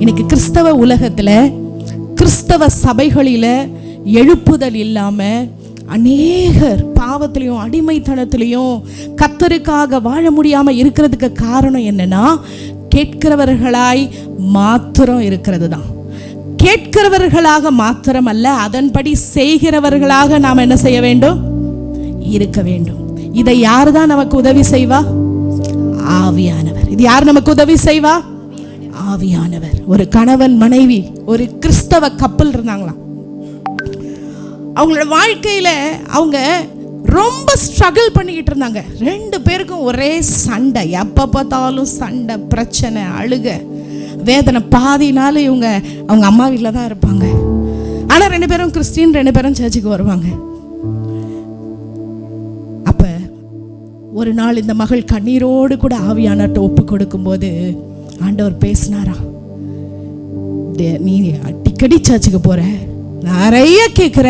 இன்னைக்கு கிறிஸ்தவ உலகத்தில் கிறிஸ்தவ சபைகளில் எழுப்புதல் இல்லாமல் அநேகர் பாவத்திலையும் அடிமைத்தனத்திலையும் கத்தருக்காக வாழ முடியாமல் இருக்கிறதுக்கு காரணம் என்னன்னா கேட்கிறவர்களாய் மாத்திரம் இருக்கிறது தான் கேட்கிறவர்களாக மாத்திரம் அல்ல அதன்படி செய்கிறவர்களாக நாம் என்ன செய்ய வேண்டும்? இருக்க வேண்டும். இதை யார் தான் நமக்கு உதவி செய்வா? ஆவியானவர். இது யார் நமக்கு உதவி செய்வா? ஆவியானவர். ஒரு கணவன் மனைவி ஒரு கிறிஸ்தவ கப்பல் இருந்தாங்களாம். அவங்களோட வாழ்க்கையில அவங்க ரொம்ப ஸ்ட்ரகிள் பண்ணிக்கிட்டு இருந்தாங்க. ரெண்டு பேருக்கும் ஒரே சண்டை. எப்போ பார்த்தாலும் சண்டை பிரச்சனை அழுக வேதனை. பாதினால இவங்க அவங்க அம்மா வீட்டில் தான் இருப்பாங்க. ஆனால் ரெண்டு பேரும் கிறிஸ்டின் ரெண்டு பேரும் சர்ச்சுக்கு வருவாங்க. அப்ப ஒரு நாள் இந்த மகள் கண்ணீரோடு கூட ஆவியானட்ட ஒப்பு கொடுக்கும்போது ஆண்டவர் பேசினாரா? நீ அடிக்கடி சர்ச்சுக்கு போற. நிறைய கேட்குற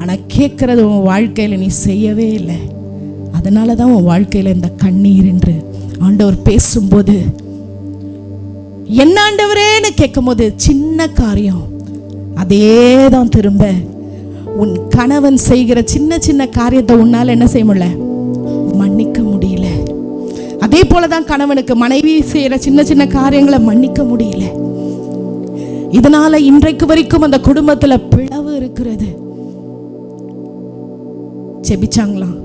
ஆனால் கேட்கறது உன் வாழ்க்கையில் நீ செய்யவே இல்லை. அதனால தான் உன் வாழ்க்கையில் இந்த கண்ணீர் என்று ஆண்டவர் பேசும்போது என்ன ஆண்டவரேன்னு கேட்கும்போது சின்ன காரியம். அதே தான் திரும்ப. உன் கணவன் செய்கிற சின்ன சின்ன காரியத்தை உன்னால் என்ன செய்ய முடியல? மன்னிக்க முடியல. அதே போலதான் கணவனுக்கு மனைவி செய்யற சின்ன சின்ன காரியங்களை மன்னிக்க முடியல. இதனால இன்றைக்கு வரைக்கும் அந்த குடும்பத்துல பிளவு இருக்கிறது. செபிச்சாங்களாம்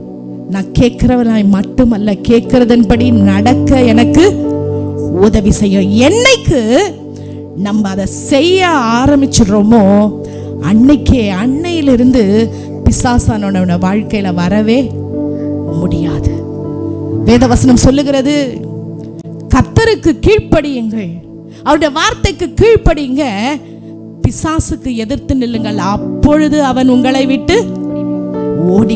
நான் கேட்கிறவனாய் மட்டுமல்ல கேட்கிறதன்படி நடக்க எனக்கு உதவி செய்யும் என்னைக்கு நம்ம அதை செய்ய ஆரம்பிச்சிடுறோமோ அன்னைக்கே அன்னையிலிருந்து பிசாசானோட வாழ்க்கையில வரவே முடியாது. வேதவசனம் சொல்லுகிறது கத்தருக்கு கீழ்ப்படியுங்கள். அவருடைய வார்த்தைக்கு கீழ்ப்படியுங்க. பிசாசுக்கு எதிர்த்து நில்லுங்கள். அப்பொழுது அவன் உங்களை விட்டு ஓடி